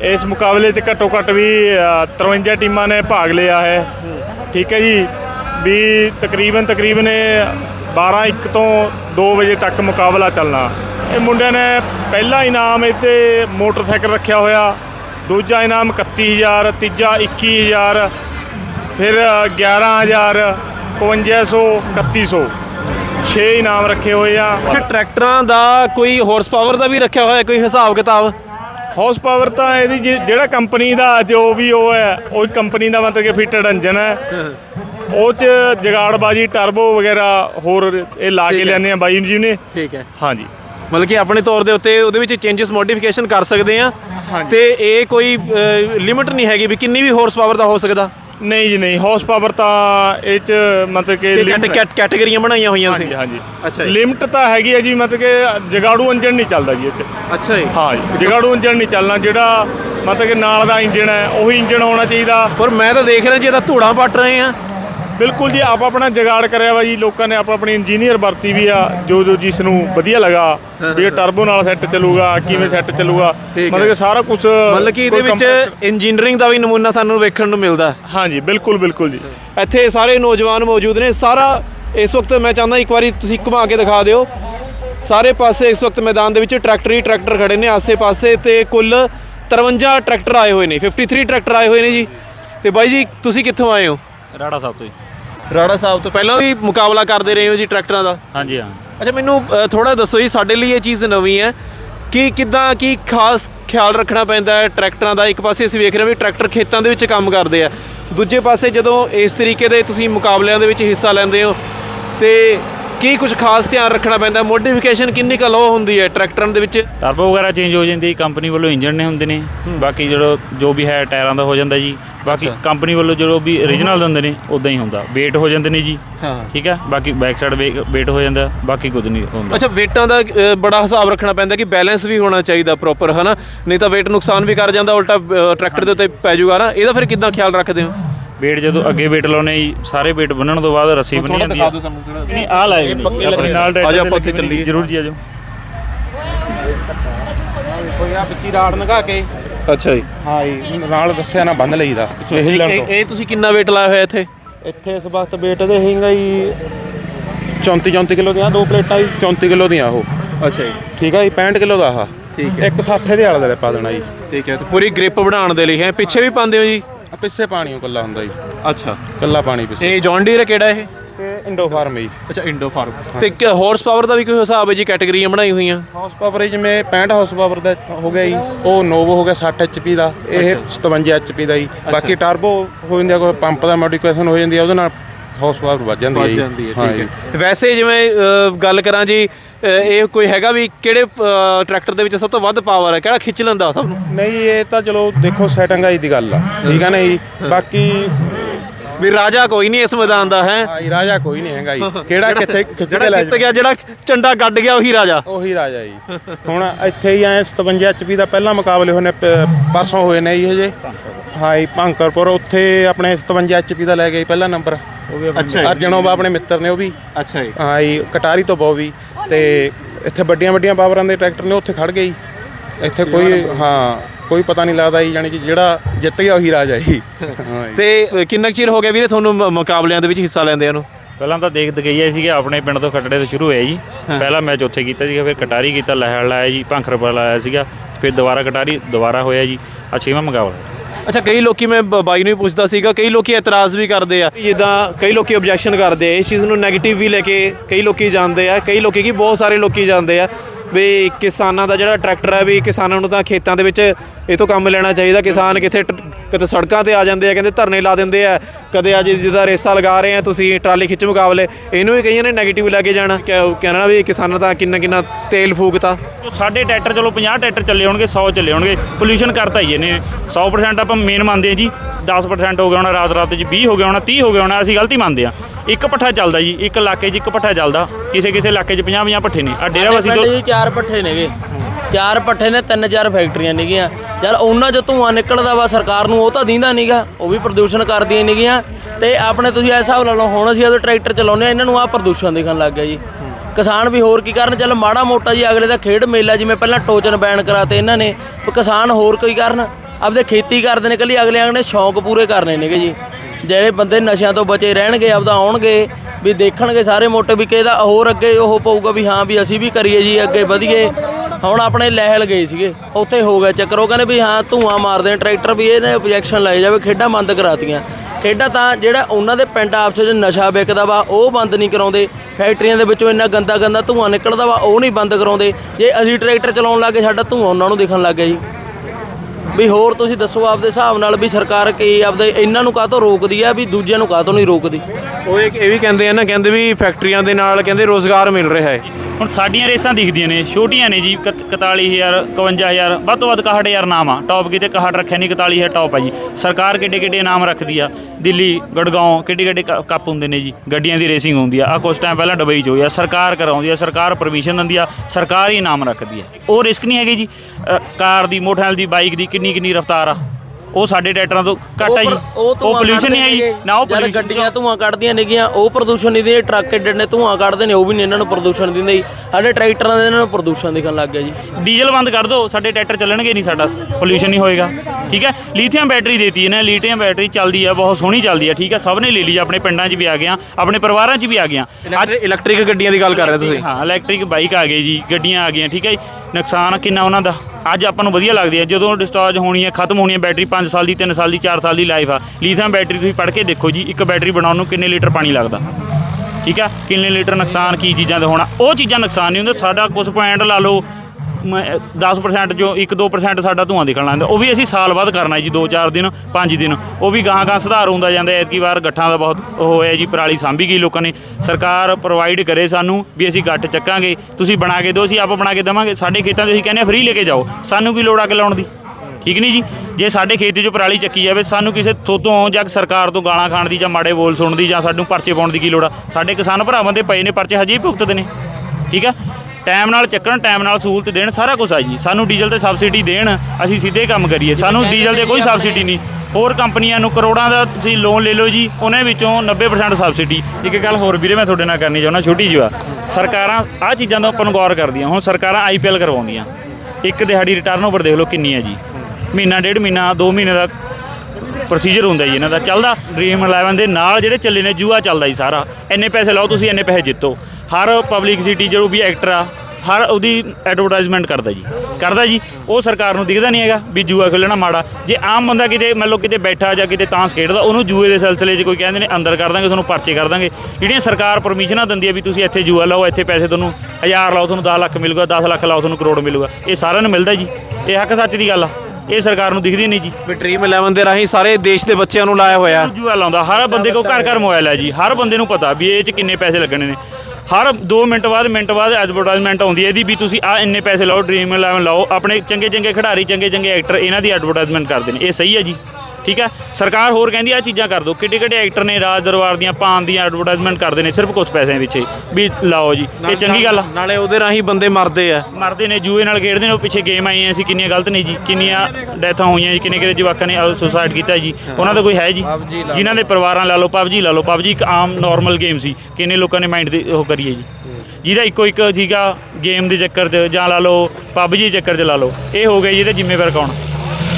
ਇਸ ਮੁਕਾਬਲੇ 'ਚ ਘੱਟੋ ਘੱਟ ਵੀ ਅ, 53 ਟੀਮਾਂ ਨੇ ਭਾਗ ਲਿਆ ਹੈ। ਠੀਕ ਹੈ ਜੀ। ਵੀ ਤਕਰੀਬਨ ਤਕਰੀਬਨ 12 1 ਤੋਂ 2 ਵਜੇ ਤੱਕ ਮੁਕਾਬਲਾ ਚੱਲਣਾ। ਇਹ ਮੁੰਡਿਆਂ ਨੇ ਪਹਿਲਾ ਇਨਾਮ ਇੱਥੇ ਮੋਟਰਸਾਈਕਲ ਰੱਖਿਆ ਹੋਇਆ। ਦੂਜਾ ਇਨਾਮ 31000 ਤੀਜਾ 21000 ਫਿਰ 11000 5500 3100 6 ਇਨਾਮ ਰੱਖੇ ਹੋਏ ਆ। ਅੱਛਾ ਟਰੈਕਟਰਾਂ ਦਾ ਕੋਈ ਹਾਰਸ ਪਾਵਰ ਦਾ ਵੀ ਰੱਖਿਆ ਹੋਇਆ ਕੋਈ ਹਿਸਾਬ ਕਿਤਾਬ? ਹਾਰਸ ਪਾਵਰ ਤਾਂ ਇਹਦੀ ਜਿਹੜਾ ਕੰਪਨੀ ਦਾ ਜੋ ਵੀ ਉਹ ਹੈ ਉਹ ਕੰਪਨੀ ਦਾ ਮਤਲਬ ਕਿ ਫਿਟਡ ਇੰਜਨ ਹੈ। ਉਹ ਚ ਜਗਾੜਬਾਜੀ ਟਰਬੋ ਵਗੈਰਾ ਹੋਰ ਇਹ ਲਾ ਕੇ ਲਿਆਉਂਦੇ ਆ ਬਾਈ ਜੀ ਨੇ। ਠੀਕ ਹੈ। ਹਾਂਜੀ। ਮਤਲਬ ਕਿ ਆਪਣੇ ਤੌਰ ਦੇ ਉੱਤੇ ਉਹਦੇ ਵਿੱਚ ਚੇਂਜਸ ਮੋਡੀਫਿਕੇਸ਼ਨ ਕਰ ਸਕਦੇ ਆ ਤੇ ਇਹ ਕੋਈ ਲਿਮਿਟ ਨਹੀਂ ਹੈਗੀ ਵੀ ਕਿੰਨੀ ਵੀ ਹਾਰਸ ਪਾਵਰ ਦਾ ਹੋ ਸਕਦਾ। ਨਹੀਂ ਜੀ ਨਹੀਂ। ਹਾਰਸ ਪਾਵਰ ਤਾਂ ਇਹ ਚ ਮਤਲਬ ਕਿ ਕੈਟ ਕੈਟਾਗਰੀਆਂ ਬਣਾਈਆਂ ਹੋਈਆਂ ਸੀ। ਹਾਂਜੀ ਹਾਂਜੀ। ਅੱਛਾ। ਲਿਮਟ ਤਾਂ ਹੈਗੀ ਹੈ ਜੀ ਮਤਲਬ ਕਿ ਜਗਾੜੂ ਇੰਜਨ ਨਹੀਂ ਚੱਲਦਾ ਜੀ ਇਹ ਚ। ਅੱਛਾ ਜੀ। ਹਾਂ ਜੀ ਜਗਾੜੂ ਇੰਜਨ ਨਹੀਂ ਚੱਲਣਾ। ਜਿਹੜਾ ਮਤਲਬ ਕਿ ਨਾਲ ਦਾ ਇੰਜਨ ਹੈ ਉਹੀ ਇੰਜਨ ਹੋਣਾ ਚਾਹੀਦਾ। ਪਰ ਮੈਂ ਤਾਂ ਦੇਖ ਰਿਹਾ ਜੀ ਇਹਦਾ ਧੂੜਾਂ ਪੱਟ ਰਹੇ ਆ ਬਿਲਕੁਲ ਜੀ ਆਪ ਆਪਣਾ ਜਗਾੜ ਕਰਿਆ ਵਾ ਜੀ ਲੋਕਾਂ ਨੇ ਆਪ ਆਪਣੀ ਇੰਜੀਨੀਅਰ ਵਰਤੀ ਵੀ ਆ ਜੋ ਜੋ ਜਿਸ ਨੂੰ ਵਧੀਆ ਲਗਾ ਵੀ ਇਹ ਟਰਬੋ ਨਾਲ ਸੈੱਟ ਚੱਲੂਗਾ ਕਿਵੇਂ ਸੈੱਟ ਚੱਲੂਗਾ। ਮਤਲਬ ਕਿ ਸਾਰਾ ਕੁਝ ਮਤਲਬ ਕਿ ਇਹਦੇ ਵਿੱਚ ਇੰਜੀਨੀਅਰਿੰਗ ਦਾ ਵੀ ਨਮੂਨਾ ਸਾਨੂੰ ਵੇਖਣ ਨੂੰ ਮਿਲਦਾ। ਹਾਂਜੀ ਬਿਲਕੁਲ ਬਿਲਕੁਲ ਜੀ। ਇੱਥੇ ਸਾਰੇ ਨੌਜਵਾਨ ਮੌਜੂਦ ਨੇ ਸਾਰਾ ਇਸ ਵਕਤ ਮੈਂ ਚਾਹੁੰਦਾ ਇੱਕ ਵਾਰੀ ਤੁਸੀਂ ਘੁਮਾ ਕੇ ਦਿਖਾ ਦਿਓ। ਸਾਰੇ ਪਾਸੇ ਇਸ ਵਕਤ ਮੈਦਾਨ ਦੇ ਵਿੱਚ ਟਰੈਕਟਰ ਹੀ ਟਰੈਕਟਰ ਖੜੇ ਨੇ ਆਸੇ-ਪਾਸੇ ਤੇ ਕੁੱਲ 53 ਟਰੈਕਟਰ ਆਏ ਹੋਏ ਨੇ 53 ਟਰੈਕਟਰ ਆਏ ਹੋਏ ਨੇ ਜੀ। ਤੇ ਬਾਈ ਜੀ ਤੁਸੀਂ ਕਿੱਥੋਂ ਆਏ ਹੋ? ਰਾੜਾ ਸਾਹਿਬ ਤੋਂ ਜੀ। ਰਾੜਾ ਸਾਹਿਬ ਤੋਂ ਪਹਿਲਾਂ ਵੀ ਮੁਕਾਬਲਾ ਕਰਦੇ ਰਹੇ ਹੋ ਜੀ ਟਰੈਕਟਰਾਂ ਦਾ? ਹਾਂਜੀ ਹਾਂ। ਅੱਛਾ ਮੈਨੂੰ ਥੋੜਾ ਦੱਸੋ ਜੀ ਸਾਡੇ ਲਈ ਇਹ ਚੀਜ਼ ਨਵੀਂ ਹੈ। ਕਿ ਕਿੱਦਾਂ ਕੀ ਖਾਸ ਖਿਆਲ ਰੱਖਣਾ ਪੈਂਦਾ ਹੈ ਟਰੈਕਟਰਾਂ ਦਾ? ਇੱਕ ਪਾਸੇ ਅਸੀਂ ਵੇਖ ਰਹੇ ਹਾਂ ਵੀ ਟਰੈਕਟਰ ਖੇਤਾਂ ਦੇ ਵਿੱਚ ਕੰਮ ਕਰਦੇ ਆ। ਦੂਜੇ ਪਾਸੇ ਜਦੋਂ ਇਸ ਤਰੀਕੇ ਦੇ ਤੁਸੀਂ ਮੁਕਾਬਲਿਆਂ ਦੇ ਵਿੱਚ ਹਿੱਸਾ ਲੈਂਦੇ ਹੋ ਤੇ ਕੀ ਕੁਝ ਖਾਸ ਧਿਆਨ ਰੱਖਣਾ ਪੈਂਦਾ? ਮੋਡੀਫਿਕੇਸ਼ਨ ਕਿੰਨੀ ਕੁ ਲੋ ਹੁੰਦੀ ਹੈ ਟਰੈਕਟਰਾਂ ਦੇ ਵਿੱਚ? ਟਰਬੋ ਵਗੈਰਾ ਚੇਂਜ ਹੋ ਜਾਂਦੀ ਕੰਪਨੀ ਵੱਲੋਂ ਇੰਜਨ ਨੇ ਹੁੰਦੇ ਨੇ। ਬਾਕੀ ਜਿਹੜਾ ਜੋ ਵੀ ਹੈ ਟਾਇਰਾਂ ਦਾ ਹੋ ਜਾਂਦਾ ਜੀ। ਬਾਕੀ ਕੰਪਨੀ ਵੱਲੋਂ ਜੋ ਵੀ origignal ਦਿੰਦੇ ਨੇ ਉਦਾਂ ਹੀ ਹੁੰਦਾ। weight ਹੋ ਜਾਂਦੇ ਨੇ ਜੀ। ਹਾਂ। ਠੀਕ ਹੈ ਬਾਕੀ ਬੈਕ ਸਾਈਡ weight ਹੋ ਜਾਂਦਾ ਬਾਕੀ ਕੁਝ ਨਹੀਂ ਹੁੰਦਾ। ਅੱਛਾ ਵੇਟਾਂ ਦਾ ਬੜਾ ਹਿਸਾਬ ਰੱਖਣਾ ਪੈਂਦਾ ਕਿ ਬੈਲੈਂਸ ਵੀ ਹੋਣਾ ਚਾਹੀਦਾ ਪ੍ਰੋਪਰ ਹਨਾ? ਨਹੀਂ ਤਾਂ weight ਨੁਕਸਾਨ ਵੀ ਕਰ ਜਾਂਦਾ ਉਲਟਾ ਟਰੈਕਟਰ ਦੇ ਉੱਤੇ ਪੈ ਜਾਊਗਾ ਨਾ। ਇਹਦਾ ਫਿਰ ਕਿੱਦਾਂ ਖਿਆਲ ਰੱਖਦੇ ਹੋ? ਵੇਟ ਜਦੋਂ ਅੱਗੇ ਵੇਟ ਲਾਉਨੇ ਜੀ ਸਾਰੇ ਵੇਟ ਬੰਨਣ ਤੋਂ ਬਾਅਦ ਰੱਸੀ ਬੰਨੀ ਜਾਂਦੀ ਹੈ ਨਹੀਂ ਆ ਲਾਏ ਆਪਣੇ ਨਾਲ ਤੇ ਆਪਾਂ ਉੱਥੇ ਚੱਲੀਏ। ਜ਼ਰੂਰ ਜੀ ਆਜੋ ਕੋਈ ਆ ਵਿੱਚੀ ਰਾੜ ਨਗਾ ਕੇ। ਅੱਛਾ ਜੀ। ਹਾਂ ਜੀ ਨਾਲ ਦੱਸਿਆ ਨਾ ਬੰਨ ਲਈਦਾ। ਇਹ ਤੁਸੀਂ ਕਿੰਨਾ weight ਲਾਇਆ ਹੋਇਆ ਇੱਥੇ? ਇੱਥੇ ਇਸ ਵਕਤ ਵੇਟ ਦੇ ਹੈਗਾ ਜੀ 34 34 ਕਿਲੋ ਦੀਆਂ ਦੋ ਪਲੇਟਾਂ ਜੀ 34 ਕਿਲੋ ਦੀਆਂ ਉਹ। ਅੱਛਾ ਜੀ। ਠੀਕ ਹੈ ਜੀ 65 ਕਿਲੋ ਦਾ ਆਹ। ਠੀਕ ਇੱਕ 60 ਦੇ ਆਲੇ ਦੇ ਪਾ ਦੇਣਾ ਜੀ। ਠੀਕ ਹੈ ਤੇ ਪੂਰੀ ਗ੍ਰਿਪ ਬਣਾਉਣ ਦੇ ਲਈ ਹੈ। ਪਿੱਛੇ ਵੀ ਪਾਉਂਦੇ ਹੋ ਜੀ? ਆ ਪਿੱਛੇ ਪਾਣੀਓ ਕੱਲਾ ਹੁੰਦਾ ਜੀ। ਅੱਛਾ। ਕੱਲਾ ਪਾਣੀ ਪਿੱਛੇ। ਇਹ ਜੌਨ ਡੀਅਰ ਕਿਹੜਾ ਇਹ? ਇਹ ਇੰਡੋ ਫਾਰਮ ਜੀ। ਅੱਛਾ ਇੰਡੋ ਫਾਰਮ ਤੇ ਹਾਰਸ ਪਾਵਰ ਦਾ ਵੀ ਕੋਈ ਹਿਸਾਬ ਹੈ ਜੀ ਕੈਟਾਗਰੀਆਂ ਬਣਾਈ ਹੋਈਆਂ? ਹਾਊਸ ਪਾਵਰ ਜਿਵੇਂ 65 ਹਾਊਸ ਪਾਵਰ ਦਾ ਹੋ ਗਿਆ ਜੀ। ਉਹ ਨੋਵੋ ਹੋ ਗਿਆ 60 ਐਚਪੀ ਦਾ। ਇਹ 57 ਐਚਪੀ ਦਾ ਜੀ। ਬਾਕੀ ਟਰਬੋ ਹੋ ਜਾਂਦੀ ਆ ਕੋਈ ਪੰਪ ਦਾ ਮੋਡੀਫਿਕੇਸ਼ਨ ਹੋ ਜਾਂਦੀ ਆ ਉਹਦੇ ਨਾਲ ਹਾਊਸ ਜਾਂਦੀ ਹੈ ਵੱਜ ਜੀ ਜਾਂਦੀ ਹੈ ਹਾਂ ਠੀਕ ਜੀ। ਹੈ ਵੈਸੇ ਜਿਵੇਂ ਅ, ਗੱਲ ਕਰਾਂ ਜੀ ਅ, ਇਹ ਕੋਈ ਹੈਗਾ ਵੀ ਕਿਹੜੇ ਅ, ਟਰੈਕਟਰ ਦੇ ਵਿੱਚ ਸਭ ਤੋਂ ਵੱਧ ਪਾਵਰ ਹੈ? ਕਿਹੜਾ ਖਿੱਚ ਲੈਂਦਾ ਸਭ ਨੂੰ? ਨਹੀਂ ਇਹ ਤਾਂ ਚਲੋ ਦੇਖੋ ਸੈਟਿੰਗਾਈ ਦੀ ਗੱਲ ਆ। ਠੀਕ ਹੈ ਨਾ ਜੀ ਬਾਕੀ ਵੀ ਰਾਜਾ ਕੋਈ ਨਹੀਂ ਇਸ ਮੈਦਾਨ ਦਾ ਹੈ? ਆਈ ਰਾਜਾ ਕੋਈ ਨਹੀਂ ਹੈਗਾ ਜੀ। ਕਿਹੜਾ ਕਿੱਥੇ ਖਿੱਚ ਕੇ ਜਿਹੜਾ ਲੈ ਜਿੱਤ ਗਿਆ ਜਿਹੜਾ ਝੰਡਾ ਗੱਡ ਗਿਆ ਉਹੀ ਰਾਜਾ। ਉਹੀ ਰਾਜਾ ਜੀ। ਹੁਣ ਇੱਥੇ ਹੀ ਆਏ 57 ਐਚਪੀ ਦਾ ਪਹਿਲਾ ਮੁਕਾਬਲੇ ਪ- ਪਰਸੋਂ ਹੋਏ ਨੇ ਜੀ ਹਜੇ। ਹਾਂ ਜੀ ਭੰਕਰਪੁਰ ਉੱਥੇ ਆਪਣੇ 57 ਐਚਪੀ ਦਾ ਲੈ ਗਏ ਪਹਿਲਾ ਨੰਬਰ। ਅੱਛਾ ਜੀ। ਅਰਜਨੋਬਾ ਆਪਣੇ ਮਿੱਤਰ ਨੇ ਉਹ ਵੀ। ਅੱਛਾ ਜੀ। ਹਾਂ ਜੀ ਕਟਾਰੀ ਤੋਂ ਬਹੁ ਵੀ। ਤੇ ਇੱਥੇ ਵੱਡੀਆਂ ਵੱਡੀਆਂ ਪਾਵਰਾਂ ਦੇ ਟਰੈਕਟਰ ਨੇ ਉੱਥੇ ਖੜ ਗਏ ਜੀ। ਇੱਥੇ ਕੋਈ ਹਾਂ ਕੋਈ ਪਤਾ ਨਹੀਂ ਲੱਗਦਾ ਜੀ ਯਾਨੀ ਕਿ ਜਿਹੜਾ ਜਿੱਤ ਗਿਆ ਉਹੀ ਰਾਜਾ ਜੀ। ਹਾਂ ਜੀ। ਤੇ ਕਿੰਨਾ ਕੁ ਚਿਰ ਹੋ ਗਿਆ ਵੀਰੇ ਤੁਹਾਨੂੰ ਮ- ਮੁਕਾਬਲਿਆਂ ਦੇ ਵਿੱਚ ਹਿੱਸਾ ਲੈਂਦਿਆਂ ਨੂੰ? ਪਹਿਲਾਂ ਤਾਂ ਦੇਖ ਦਗਈਆ ਸੀਗੇ ਆਪਣੇ ਪਿੰਡ ਤੋਂ ਖੱਟੜੇ ਤੋਂ ਸ਼ੁਰੂ ਹੋਇਆ ਜੀ। ਪਹਿਲਾ ਮੈਚ ਉੱਥੇ ਕੀਤਾ ਸੀਗਾ ਫਿਰ ਕਟਾਰੀ ਕੀਤਾ ਲਹਿੜ ਲਾਇਆ ਜੀ ਭਾਂਖਰਪੁਰ ਲਾਇਆ ਸੀਗਾ ਫਿਰ ਦੁਬਾਰਾ ਕਟਾਰੀ ਦੁਬਾਰਾ ਹੋਇਆ ਜੀ ਆ ਛੇਵਾਂ ਮੁਕਾਬਲਾ। ਅੱਛਾ, ਕਈ ਲੋਕੀ ਮੈਂ ਬ- ਬਾਈ ਨੂੰ ਵੀ ਪੁੱਛਦਾ ਸੀਗਾ, ਕਈ ਲੋਕੀ ਇਤਰਾਜ਼ ਵੀ ਕਰਦੇ ਆ। ਜਿੱਦਾਂ ਕਈ ਲੋਕੀ ਆਬਜੈਕਸ਼ਨ ਕਰਦੇ ਆ, ਇਸ ਚੀਜ਼ ਨੂੰ 네ਗੇਟਿਵ ਵੀ ਲੈ ਕੇ ਕਈ ਲੋਕੀ ਜਾਂਦੇ ਆ, ਕਈ ਲੋਕੀ ਕੀ ਬਹੁਤ ਸਾਰੇ ਲੋਕੀ ਜਾਂਦੇ ਆ। ਵੀ ਕਿਸਾਨਾਂ ਦਾ ਜਿਹੜਾ ਟਰੈਕਟਰ ਹੈ ਵੀ ਕਿਸਾਨਾਂ ਨੂੰ ਤਾਂ ਖੇਤਾਂ ਦੇ ਵਿੱਚ ਇਹ ਤੋਂ ਕੰਮ ਲੈਣਾ ਚਾਹੀਦਾ। ਕਿਸਾਨ ਕਿੱਥੇ ਟ- ਕਿਤੇ ਸੜਕਾਂ ਤੇ ਆ ਜਾਂਦੇ ਆ, ਕਹਿੰਦੇ ਧਰਨੇ ਲਾ ਦਿੰਦੇ ਆ। ਕਦੇ ਅੱਜ ਜਿੱਦਾਂ ਰੇਸਾਂ ਲਗਾ ਰਹੇ ਆ, ਤੁਸੀਂ ਟਰਾਲੀ ਖਿੱਚ ਮੁਕਾਬਲੇ। ਇਹਨੂੰ ਵੀ ਕਈਆਂ ਨੇ ਨੈਗੇਟਿਵ ਲੈ ਕੇ ਜਾਣਾ। ਕਹਿਣਾ ਵੀ ਕਿਸਾਨਾਂ ਦਾ ਕਿੰਨਾ ਕਿੰਨਾ ਤੇਲ ਫੂਕਤਾ। ਸਾਡੇ ਟਰੈਕਟਰ ਚਲੋ 50 ਟਰੈਕਟਰ ਚੱਲੇ ਹੋਣਗੇ 100 ਚੱਲੇ ਹੋਣਗੇ। ਪੋਲੂਸ਼ਨ ਕਰਤਾ ਹੀ ਇਹਨੇ। 100% ਆਪਾਂ ਮੇਨ ਮੰਨਦੇ ਹਾਂ ਜੀ 10% ਹੋ ਗਿਆ ਹੋਣਾ ਰਾਤ ਰਾਤ ਚ 20 ਹੋ ਗਿਆ ਹੋਣਾ 30 ਹੋ ਗਿਆ ਹੋਣਾ, ਅਸੀਂ ਗਲਤੀ ਮੰਨਦੇ ਆ ਇੱਕ ਪੱਠਾ ਚੱਲਦਾ ਜੀ ਇੱਕ ਇਲਾਕੇ 'ਚ ਇੱਕ ਪੱਠਾ ਚੱਲਦਾ। ਕਿਸੇ ਕਿਸੇ ਇਲਾਕੇ 'ਚ 50 50 ਪੱਠੇ ਨੇ। ਆ ਡੇਰਾ ਵਸੀ ਪਿੰਡ ਤੋਂ ਜੀ ਚਾਰ ਪੱਠੇ ਨੇਗੇ। ਚਾਰ ਪੱਠੇ ਨੇ ਤਿੰਨ ਚਾਰ ਫੈਕਟਰੀਆਂ ਨੇਗੀਆਂ। ਚਲ ਉਹਨਾਂ 'ਚ ਧੂਆਂ ਨਿਕਲਦਾ ਵਾ ਸਰਕਾਰ ਨੂੰ ਉਹ ਤਾਂ ਦੀਂਦਾ ਨਹੀਂਗਾ। ਉਹ ਵੀ ਪ੍ਰਦੂਸ਼ਣ ਕਰਦੀਆਂ ਨੇਗੀਆਂ। ਤੇ ਆਪਣੇ ਤੁਸੀਂ ਇਸ ਹਿਸਾਬ ਲਾ ਲਓ ਹੁਣ ਅਸੀਂ ਜਦੋਂ ਟਰੈਕਟਰ ਚਲਾਉਂਦੇ ਆ ਇਹਨਾਂ ਨੂੰ ਆ ਪ੍ਰਦੂਸ਼ਣ ਦਿਖਣ ਲੱਗ ਗਿਆ ਜੀ। ਕਿਸਾਨ ਵੀ ਹੋਰ ਕੀ ਕਰਨ ਚੱਲ ਮਾੜਾ ਮੋਟਾ ਜੀ ਅਗਲੇ ਦਾ ਖੇਡ ਮੇਲਾ ਜਿਵੇਂ ਪਹਿਲਾਂ ਟੋਚਨ ਬੈਨ ਕਰਾਤੇ ਇਹਨਾਂ ਨੇ ਕਿਸਾਨ ਹੋਰ ਕੋਈ ਕਰਨ। ਆਪਦੇ ਖੇਤੀ ਕਰਦੇ ਨੇ ਕੱਲੀ ਅਗਲੇ ਅਗਲੇ ਸ਼ੌਂਕ ਪੂਰੇ ਕਰਨੇ ਨੇਗੇ ਜੀ। ਜਿਹੜੇ ਬੰਦੇ ਨਸ਼ਿਆਂ ਤੋਂ ਬਚੇ ਰਹਿਣਗੇ, ਆਪਦਾ ਆਉਣਗੇ, ਵੀ ਦੇਖਣਗੇ ਸਾਰੇ ਮੋਟੇ ਵੀ ਕਿਹਦਾ ਹੋਰ ਅੱਗੇ ਉਹ ਪਊਗਾ ਵੀ ਹਾਂ ਵੀ ਅਸੀਂ ਵੀ ਕਰੀਏ ਜੀ, ਅੱਗੇ ਵਧੀਏ। ਹੁਣ ਆਪਣੇ ਲਹਿਲ ਗਏ ਸੀਗੇ, ਉੱਥੇ ਹੋ ਗਿਆ ਚੱਕਰ। ਉਹ ਕਹਿੰਦੇ ਵੀ ਹਾਂ, ਧੂਆਂ ਮਾਰਦੇ ਨੇ ਟਰੈਕਟਰ ਵੀ ਇਹਨੇ objection ਲਾਏ ਜਾਵੇ, ਖੇਡਾਂ ਬੰਦ ਕਰਾਤੀਆਂ। ਖੇਡਾਂ ਤਾਂ ਜਿਹੜਾ ਉਹਨਾਂ ਦੇ ਪਿੰਡ ਆਪਸ ਵਿੱਚ ਨਸ਼ਾ ਵਿਕਦਾ ਵਾ, ਉਹ ਬੰਦ ਨਹੀਂ ਕਰਾਉਂਦੇ। ਫੈਕਟਰੀਆਂ ਦੇ ਵਿੱਚੋਂ ਇੰਨਾ ਗੰਦਾ ਗੰਦਾ ਧੂਆਂ ਨਿਕਲਦਾ ਵਾ, ਉਹ ਨਹੀਂ ਬੰਦ ਕਰਾਉਂਦੇ। ਜੇ ਅਸੀਂ ਟਰੈਕਟਰ ਚਲਾਉਣ ਲੱਗੇ, ਸਾਡਾ ਧੂਆਂ ਉਹਨਾਂ ਨੂੰ ਦਿਖਣ ਲੱਗ ਗਿਆ ਜੀ। ਵੀ ਹੋਰ ਤੁਸੀਂ ਦੱਸੋ ਆਪਦੇ ਹਿਸਾਬ ਨਾਲ ਵੀ ਸਰਕਾਰ ਕੀ ਆਪਦੇ ਇਹਨਾਂ ਨੂੰ ਕਾਹ ਤੋਂ ਰੋਕਦੀ ਆ, ਵੀ ਦੂਜਿਆਂ ਨੂੰ ਕਾਹ ਤੋਂ ਨਹੀਂ ਰੋਕਦੀ? ਉਹ ਇੱਕ ਇਹ ਵੀ ਕਹਿੰਦੇ ਆ ਨਾ, ਕਹਿੰਦੇ ਵੀ ਫੈਕਟਰੀਆਂ ਦੇ ਨਾਲ ਕਹਿੰਦੇ ਰੋਜ਼ਗਾਰ ਮਿਲ ਰਿਹਾ ਹੈ। ਹੁਣ ਸਾਡੀਆਂ ਰੇਸਾਂ ਦਿਖਦੀਆਂ ਨੇ, ਛੋਟੀਆਂ ਨੇ ਜੀ 41000 51000 ਵੱਧ ਤੋਂ ਵੱਧ 61000 ਨਾਮ ਆ। ਟੌਪ ਕਿਤੇ 61 ਰੱਖਿਆ ਨਹੀਂ 41000 ਟੌਪ ਆ ਜੀ। ਸਰਕਾਰ ਕਿੱਡੇ ਕਿੱਡੇ ਨਾਮ ਰੱਖਦੀ ਆ? ਦਿੱਲੀ, ਗੜਗਾਉਂ, ਕਿੱਡੇ ਕਿੱਡੇ ਕੱਪ ਹੁੰਦੇ ਨੇ ਜੀ, ਗੱਡੀਆਂ ਦੀ ਰੇਸਿੰਗ ਹੁੰਦੀ ਆ। ਆ ਕੁਝ ਟਾਈਮ ਪਹਿਲਾਂ ਦੁਬਈ 'ਚ ਹੋਈ ਆ, ਸਰਕਾਰ ਕਰਾਉਂਦੀ ਆ, ਸਰਕਾਰ ਪਰਮਿਸ਼ਨ ਦਿੰਦੀ ਆ, ਸਰਕਾਰ ਹੀ ਨਾਮ ਰੱਖਦੀ ਆ। ਉਹ ਰਿਸਕ ਨਹੀਂ ਹੈਗੇ ਜੀ। ਕਾਰ ਦੀ ਮੋਟਰਸਾਈਕਲ ਦੀ ਬਾਈਕ ਦੀ ਕਿੰਨੀ ਕਿੰਨੀ ਰਫ਼ਤਾਰ ਆ? ਉਹ ਸਾਡੇ ਟਰੈਕਟਰਾਂ ਤੋਂ ਘੱਟ ਆ ਜੀ। ਉਹ ਪੋਲੂਸ਼ਨ ਨਹੀਂ ਹੈ ਜੀ ਨਾ ਉਹ ਜਦ ਗੱਡੀਆਂ ਧੂਆਂ ਕੱਢਦੀਆਂ ਨੇਗੀਆਂ ਉਹ ਪ੍ਰਦੂਸ਼ਣ ਨਹੀਂ ਦੇ ਟਰੱਕ ਏਡੇ ਨੇ ਧੂਆਂ ਕੱਢਦੇ ਨੇ ਉਹ ਵੀ ਨਹੀਂ ਇਹਨਾਂ ਨੂੰ ਪ੍ਰਦੂਸ਼ਣ ਦਿੰਦੇ ਜੀ। ਸਾਡੇ ਟਰੈਕਟਰਾਂ ਦੇ ਇਹਨਾਂ ਨੂੰ ਪ੍ਰਦੂਸ਼ਣ ਦਿਖਣ ਲੱਗ ਗਿਆ ਜੀ। ਡੀਜ਼ਲ ਬੰਦ ਕਰ ਦਿਓ ਸਾਡੇ ਟਰੈਕਟਰ ਚੱਲਣਗੇ ਨਹੀਂ ਸਾਡਾ ਪੋਲੂਸ਼ਨ ਨਹੀਂ ਹੋਏਗਾ। ਠੀਕ ਹੈ? ਲੀਥੀਅਮ ਬੈਟਰੀ ਦੇਤੀ ਇਹਨੇ ਲੀਥੀਅਮ ਬੈਟਰੀ ਚੱਲਦੀ ਆ ਬਹੁਤ ਸੋਹਣੀ ਚੱਲਦੀ ਆ ਠੀਕ ਹੈ ਸਭ ਨੇ ਲੈ ਲਈ ਆਪਣੇ ਪਿੰਡਾਂ 'ਚ ਵੀ ਆ ਗਿਆ ਆਪਣੇ ਪਰਿਵਾਰਾਂ 'ਚ ਵੀ ਆ ਗਿਆ ਅੱਜ ਇਲੈਕਟ੍ਰਿਕ ਗੱਡੀਆਂ ਦੀ ਗੱਲ ਕਰ ਰਹੇ ਤੁਸੀਂ? ਹਾਂ ਇਲੈਕਟ੍ਰਿਕ ਬਾਈਕ ਆ ਗਈ ਜੀ ਗੱਡੀਆਂ ਆ ਗਈਆਂ ਠੀਕ ਹੈ ਜੀ? ਨੁਕਸਾਨ ਕਿੰਨਾ ਉਹਨਾਂ ਦਾ? ਅੱਜ ਆਪਾਂ ਨੂੰ ਵਧੀਆ ਲੱਗਦੀ ਹੈ। ਜਦੋਂ ਡਿਸਚਾਰਜ ਹੋਣੀ ਹੈ, ਖਤਮ ਹੋਣੀ ਹੈ ਬੈਟਰੀ 5 ਸਾਲ ਦੀ 3 ਸਾਲ ਦੀ 4 ਸਾਲ ਦੀ ਲਾਈਫ ਆ। ਲੀਥੀਅਮ ਬੈਟਰੀ ਤੁਸੀਂ ਪੜ੍ਹ ਕੇ ਦੇਖੋ ਜੀ, ਇੱਕ ਬੈਟਰੀ ਬਣਾਉਣ ਨੂੰ ਕਿੰਨੇ ਲੀਟਰ ਪਾਣੀ ਲੱਗਦਾ? ਠੀਕ ਆ? ਕਿੰਨੇ ਲੀਟਰ ਨੁਕਸਾਨ ਕੀ ਚੀਜ਼ਾਂ ਦਾ ਹੋਣਾ? ਉਹ ਚੀਜ਼ਾਂ ਨੁਕਸਾਨ ਨਹੀਂ ਹੁੰਦੇ। ਸਾਡਾ ਕੁਝ ਪੁਆਇੰਟ ਲਾ ਲਓ 10% ਜੋ 1-2% ਸਾਡਾ ਧੂਆਂ ਦਿਖਣ ਲੱਗਦਾ ਉਹ ਵੀ ਅਸੀਂ ਸਾਲ ਬਾਅਦ ਕਰਨਾ ਜੀ 2-4 ਦਿਨ 5 ਦਿਨ। ਉਹ ਵੀ ਗਾਹਾਂ ਗਾਹਾਂ ਸੁਧਾਰ ਹੁੰਦਾ ਜਾਂਦਾ, ਐਤਕੀ ਵਾਰ ਗੱਠਾਂ ਦਾ ਬਹੁਤ ਉਹ ਹੋਇਆ ਜੀ, ਪਰਾਲੀ ਸਾਂਭੀ ਗਈ ਲੋਕਾਂ ਨੇ। ਸਰਕਾਰ ਪ੍ਰੋਵਾਈਡ ਕਰੇ ਸਾਨੂੰ ਵੀ ਅਸੀਂ ਗੱਠ ਚੱਕਾਂਗੇ। ਤੁਸੀਂ ਬਣਾ ਕੇ ਦਿਓ, ਅਸੀਂ ਆਪ ਬਣਾ ਕੇ ਦੇਵਾਂਗੇ। ਸਾਡੇ ਖੇਤਾਂ 'ਚ ਅਸੀਂ ਕਹਿੰਦੇ ਫ੍ਰੀ ਲੈ ਕੇ ਜਾਓ। ਸਾਨੂੰ ਕੀ ਲੋੜ ਆ ਕੇ ਲਾਉਣ ਦੀ? ਠੀਕ ਨਹੀਂ ਜੀ? ਜੇ ਸਾਡੇ ਖੇਤ 'ਚੋਂ ਪਰਾਲੀ ਚੱਕੀ ਜਾਵੇ, ਸਾਨੂੰ ਕਿਸੇ ਥੋਤੋਂ ਜਾਂ ਸਰਕਾਰ ਤੋਂ ਗਾਲਾਂ ਖਾਣ ਦੀ ਜਾਂ ਮਾੜੇ ਬੋਲ ਸੁਣਨ ਦੀ ਜਾਂ ਸਾਨੂੰ ਪਰਚੇ ਪਾਉਣ ਦੀ ਕੀ ਲੋੜ ਆ? ਸਾਡੇ ਕਿਸਾਨ ਭਰਾਵਾਂ ਦੇ ਪਏ ਨੇ, ਪਰਚੇ ਹਜੇ ਹੀ ਭੁਗਤਦੇ ਨੇ। ਠੀਕ ਆ? ਟਾਈਮ ਨਾਲ ਚੱਕਣ ਟਾਈਮ ਨਾਲ ਸਹੂਲਤ ਦੇਣ ਸਾਰਾ ਕੁਝ ਆ ਜੀ। ਸਾਨੂੰ ਡੀਜ਼ਲ ਤੇ ਸਬਸਿਡੀ ਦੇਣ ਅਸੀਂ ਸਿੱਧੇ ਕੰਮ ਕਰੀਏ। ਸਾਨੂੰ ਡੀਜ਼ਲ ਤੇ ਕੋਈ ਸਬਸਿਡੀ ਨਹੀਂ। ਹੋਰ ਕੰਪਨੀਆਂ ਨੂੰ ਕਰੋੜਾਂ ਦਾ ਤੁਸੀਂ ਲੋਨ ਲੈ ਲਓ ਜੀ ਉਹਨਾਂ ਵਿੱਚੋਂ 90% ਸਬਸਿਡੀ। ਇੱਕ ਗੱਲ ਹੋਰ ਵੀਰੇ ਮੈਂ ਤੁਹਾਡੇ ਨਾਲ ਕਰਨੀ ਚਾਹੁੰਦਾ ਛੋਟੀ ਜਿਹੀ ਆ ਸਰਕਾਰਾਂ ਆਹ ਚੀਜ਼ਾਂ ਦਾ ਆਪਾਂ ਨੂੰ ਗੌਰ ਕਰਦੀਆਂ। ਹੁਣ ਸਰਕਾਰਾਂ ਆਈਪੀਐਲ ਕਰਵਾਉਂਦੀਆਂ। ਇੱਕ ਦਿਹਾੜੀ ਰਿਟਰਨ ਓਵਰ ਦੇਖ ਲਓ ਕਿੰਨੀ ਹੈ ਜੀ। ਮਹੀਨਾ ਡੇਢ ਮਹੀਨਾ 2 ਮਹੀਨੇ ਦਾ ਪ੍ਰੋਸੀਜਰ ਹੁੰਦਾ ਜੀ ਇਹਨਾਂ ਦਾ। ਚੱਲਦਾ ਡ੍ਰੀਮ 11 ਦੇ ਨਾਲ ਜਿਹੜੇ ਚੱਲੇ ਨੇ, ਜੂਆ ਚੱਲਦਾ ਜੀ ਸਾਰਾ। ਇੰਨੇ ਪੈਸੇ ਲਾਓ, ਤੁਸੀਂ ਇੰਨੇ ਪੈਸੇ ਜਿੱਤੋ। ਹਰ ਪਬਲਿਕ ਸਿਟੀ ਜੋ ਵੀ ਐਕਟਰ ਆ, ਹਰ ਉਹਦੀ ਐਡਵਰਟਾਈਜ਼ਮੈਂਟ ਕਰਦਾ ਜੀ। ਕਰਦਾ ਜੀ। ਉਹ ਸਰਕਾਰ ਨੂੰ ਦਿਖਦਾ ਨਹੀਂ ਹੈਗਾ ਵੀ ਜੂਆ ਖੇਲਣਾ ਮਾੜਾ। ਜੇ ਆਮ ਬੰਦਾ ਕਿਤੇ, ਮੰਨ ਲਓ ਕਿਤੇ ਬੈਠਾ ਜਾਂ ਕਿਤੇ ਤਾਂਸ ਖੇਡਦਾ, ਉਹਨੂੰ ਜੂਏ ਦੇ ਸਿਲਸਿਲੇ 'ਚ ਕੋਈ ਕਹਿੰਦੇ ਨੇ, ਅੰਦਰ ਕਰ ਦਾਂਗੇ, ਤੁਹਾਨੂੰ ਪਰਚੇ ਕਰ ਦਾਂਗੇ। ਜਿਹੜੀਆਂ ਸਰਕਾਰ ਪਰਮਿਸ਼ਨਾਂ ਦਿੰਦੀ ਹੈ ਵੀ ਤੁਸੀਂ ਇੱਥੇ ਜੂਆ ਲਾਓ, ਇੱਥੇ ਪੈਸੇ ਤੁਹਾਨੂੰ 1000 ਲਾਓ, ਤੁਹਾਨੂੰ 10 ਲੱਖ ਮਿਲੂਗਾ 10 ਲੱਖ ਲਾਓ, ਤੁਹਾਨੂੰ ਕਰੋੜ ਮਿਲੂਗਾ। ਇਹ ਸਾਰਿਆਂ ਨੂੰ ਮਿਲਦਾ ਜੀ। ਇਹ ਹੱਕ ਸੱਚ ਦੀ ਗੱਲ ਆ। ਇਹ ਸਰਕਾਰ ਨੂੰ ਦਿਖਦੀ ਨਹੀਂ ਜੀ। ਵੀ ਡ੍ਰੀਮ 11 ਦੇ ਰਾਹੀਂ ਸਾਰੇ ਦੇਸ਼ ਦੇ ਬੱਚਿਆਂ ਨੂੰ ਲਾਇਆ ਹੋਇਆ। ਜੂਆ ਲਾਉਂਦਾ। ਹਰ ਬੰਦੇ ਕੋਲ ਘਰ ਘਰ ਮੋਬਾਈਲ ਹੈ ਜੀ। ਹਰ ਬੰਦੇ ਨੂੰ ਪਤਾ ਵੀ ਇਹ 'ਚ ਕਿੰਨੇ ਪੈਸੇ ਲੱਗਣੇ ਨੇ। ਹਰ 2 ਮਿੰਟ ਬਾਅਦ ਮਿੰਟ ਬਾਅਦ ਐਡਵਰਟਾਈਜ਼ਮੈਂਟ ਆਉਂਦੀ ਹੈ ਇਹਦੀ ਵੀ ਤੁਸੀਂ ਆ ਇੰਨੇ ਪੈਸੇ ਲਾਓ ਡ੍ਰੀਮ 11 ਲਾਓ। ਆਪਣੇ ਚੰਗੇ ਚੰਗੇ ਖਿਡਾਰੀ ਚੰਗੇ ਚੰਗੇ ਐਕਟਰ ਇਹਨਾਂ ਦੀ ਐਡਵਰਟਾਈਜ਼ਮੈਂਟ ਕਰਦੇ ਨੇ। ਇਹ ਸਹੀ ਹੈ ਜੀ। ਠੀਕ ਹੈ? ਸਰਕਾਰ ਹੋਰ ਕਹਿੰਦੀ ਆ ਚੀਜ਼ਾਂ ਕਰ ਦਿਓ। ਕਿੱਡੇ ਕਿੱਡੇ ਐਕਟਰ ਨੇ ਰਾਜ ਦਰਬਾਰ ਦੀਆਂ ਪਾਨ ਦੀਆਂ ਐਡਵਰਟਾਈਜ਼ਮੈਂਟ ਕਰਦੇ ਨੇ ਸਿਰਫ ਕੁਝ ਪੈਸਿਆਂ ਪਿੱਛੇ ਵੀ ਲਾਓ ਜੀ ਇਹ ਚੰਗੀ ਗੱਲ ਆ। ਨਾਲੇ ਉਹਦੇ ਰਾਹੀਂ ਬੰਦੇ ਮਰਦੇ ਆ। ਮਰਦੇ ਨੇ ਜੂਏ ਨਾਲ ਖੇਡਦੇ ਨੇ ਉਹ ਪਿੱਛੇ ਗੇਮ ਆਈਆਂ ਸੀ ਕਿੰਨੀਆਂ ਗਲਤ ਨੇ ਜੀ ਕਿੰਨੀਆਂ ਡੈਥਾਂ ਹੋਈਆਂ ਜੀ ਕਿੰਨੇ ਕਿਤੇ ਜਵਾਕਾਂ ਨੇ ਸੁਸਾਈਡ ਕੀਤਾ ਜੀ। ਉਹਨਾਂ ਦਾ ਕੋਈ ਹੈ ਜੀ? ਜਿਨ੍ਹਾਂ ਦੇ ਪਰਿਵਾਰਾਂ ਲਾ ਲਓ ਪਬਜੀ ਲਾ ਲਓ ਪਬਜੀ ਇੱਕ ਆਮ ਨਾਰਮਲ ਗੇਮ ਸੀ। ਕਿੰਨੇ ਲੋਕਾਂ ਨੇ ਮਾਈਂਡ ਦੇ ਉਹ ਕਰੀਏ ਜੀ। ਜਿਹਦਾ ਇੱਕੋ ਇੱਕ ਸੀਗਾ ਗੇਮ ਦੇ ਚੱਕਰ 'ਚ ਜਾਂ ਲਾ ਲਓ ਪਬਜੀ ਚੱਕਰ 'ਚ ਲਾ ਲਓ। ਇਹ ਹੋ ਗਿਆ ਜੀ ਇਹਦਾ ਜ਼ਿੰਮੇਵਾਰ ਕੌਣ?